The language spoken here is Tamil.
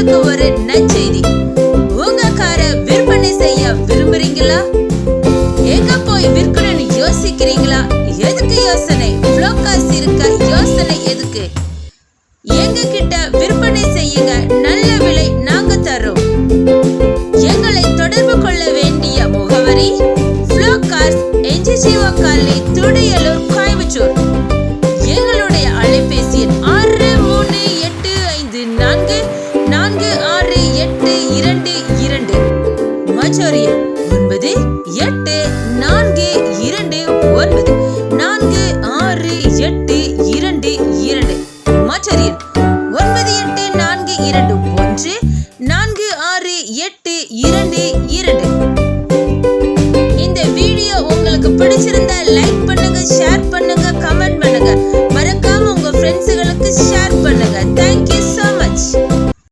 உங்களுக்கு ஒரு நச்செய்தி உங்க காரை விற்பனை செய்ய விரும்புறீங்களா? எங்க போய் விற்கணும்னு யோசிக்கிறீங்களா? எதுக்கு யோசனை? இவ்வளோ காசு இருக்க யோசனை எதுக்கு? எங்க கிட்ட விற்பனை செய்யுங்க நல்ல விலை நாங்க தரோம் எங்களை தொடர்பு கொள்ள வேண்டிய முகவரி ஃப்ளோ கார்ஸ் என்ஜிசிஓ காலி துடியலூர் மற்றொரு ஒன்பது எட்டு நான்கு இரண்டு ஒன்பது. நான்கு ஆறு எட்டு இரண்டு இரண்டு. மாச்சாரியர் ஒன்பது எட்டு நான்கு இரண்டு. ஒன்று நான்கு ஆறு எட்டு இரண்டு இரண்டு. இந்த வீடியோ உங்களுக்கு பிடிச்சிருந்தா லைக் பண்ணுங்க ஷேர் பண்ணுங்க கமெண்ட் பண்ணுங்க. மறக்காம உங்க ஃப்ரெண்ட்ஸுகளுக்கு ஷேர் பண்ணுங்க.